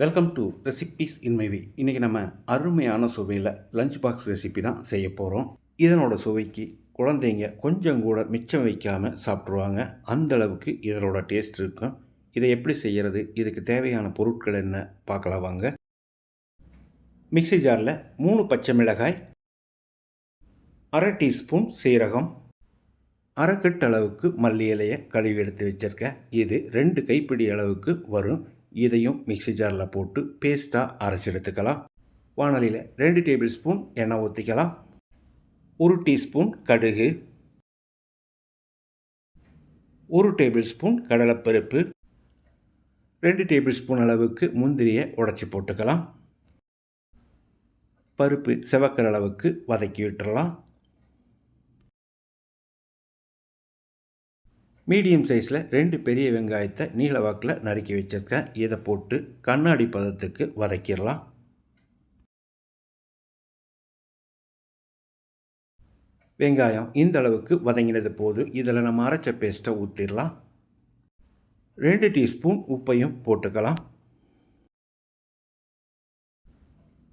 Welcome to recipes in my way இன்றைக்கி நம்ம அருமையான சுவையில் லஞ்ச் பாக்ஸ் ரெசிபி தான் செய்ய போகிறோம் இதனோட சுவைக்கு குழந்தைங்க கொஞ்சம் கூட மிச்சம் வைக்காமல் சாப்பிட்ருவாங்க அந்த அளவுக்கு இதனோட டேஸ்ட் இருக்கும். இதை எப்படி செய்கிறது இதுக்கு தேவையான பொருட்கள் என்ன? பார்க்கலாம் வாங்க. மிக்ஸி ஜாரில் மூணு பச்சை மிளகாய் அரை டீஸ்பூன் சீரகம் அரை கட்டு அளவுக்கு மல்லி இலையை கழுவி எடுத்து வச்சுருக்கேன். இது ரெண்டு கைப்பிடி அளவுக்கு வரும். இதையும் மிக்ஸி ஜாரில் போட்டு பேஸ்ட்டாக அரைச்சி எடுத்துக்கலாம். வானலியில் ரெண்டு டேபிள் ஸ்பூன் எண்ணெய் ஊற்றிக்கலாம் ஒரு டீஸ்பூன் கடுகு. ஒரு டேபிள் ஸ்பூன் கடலைப்பருப்பு. ரெண்டு டேபிள் ஸ்பூன் அளவுக்கு முந்திரியை உடச்சி போட்டுக்கலாம். பருப்பு செவக்கிற அளவுக்கு வதக்கி விட்டுறலாம். மீடியம் சைஸில் ரெண்டு பெரிய வெங்காயத்தை நீல வாக்கில் நறுக்கி வச்சுருக்கேன். இதை போட்டு கண்ணாடி பதத்துக்கு வதக்கிடலாம். வெங்காயம் இந்த அளவுக்கு வதங்கினது போது இதில் நம்ம அரைச்ச பேஸ்ட்டை ஊற்றிடலாம் ரெண்டு டீஸ்பூன் உப்பையும் போட்டுக்கலாம்.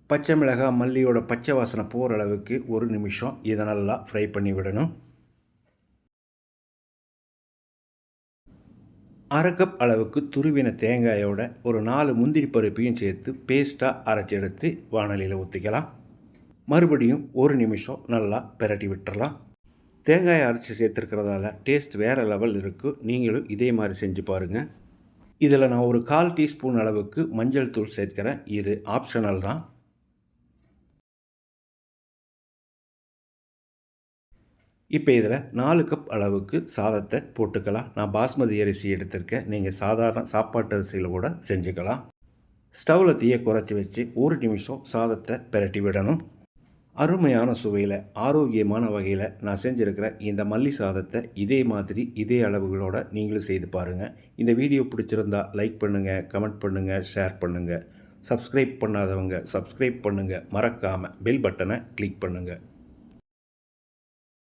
பச்சை மிளகாய் மல்லியோட பச்சை வாசனை போகிற அளவுக்கு ஒரு நிமிஷம் இதை நல்லா ஃப்ரை பண்ணி விடணும். அரை கப் அளவுக்கு துருவின தேங்காயோட ஒரு நாலு முந்திரி பருப்பையும் சேர்த்து பேஸ்ட்டாக அரைச்சி எடுத்து வானலியில் ஊற்றிக்கலாம் மறுபடியும் ஒரு நிமிஷம் நல்லா பிரட்டி விட்டுறலாம். தேங்காயை அரைச்சி சேர்த்துருக்கிறதால டேஸ்ட் வேறு லெவல் இருக்குது நீங்களும் இதே மாதிரி செஞ்சு பாருங்கள் இதில் நான் ஒரு கால் டீஸ்பூன் அளவுக்கு மஞ்சள் தூள் சேர்க்குறேன். இது ஆப்ஷனல் தான். இப்போ இதில் நாலு கப் அளவுக்கு சாதத்தை போட்டுக்கலாம். நான் பாஸ்மதி அரிசி எடுத்திருக்கேன். நீங்கள் சாதாரண சாப்பாட்டு அரிசியில் கூட செஞ்சுக்கலாம். ஸ்டவ்வில் தீயை குறைச்சி வச்சு ஒரு நிமிஷம் சாதத்தை பிரட்டி விடணும். அருமையான சுவையில் ஆரோக்கியமான வகையில் நான் செஞ்சுருக்கிற இந்த மல்லி சாதத்தை இதே மாதிரி இதே அளவுகளோட நீங்களும் செய்து பாருங்கள் இந்த வீடியோ பிடிச்சிருந்தா லைக் பண்ணுங்கள் கமெண்ட் பண்ணுங்கள் ஷேர் பண்ணுங்கள் சப்ஸ்கிரைப் பண்ணாதவங்க சப்ஸ்கிரைப் பண்ணுங்கள் மறக்காமல் பெல் பட்டனை கிளிக் பண்ணுங்கள்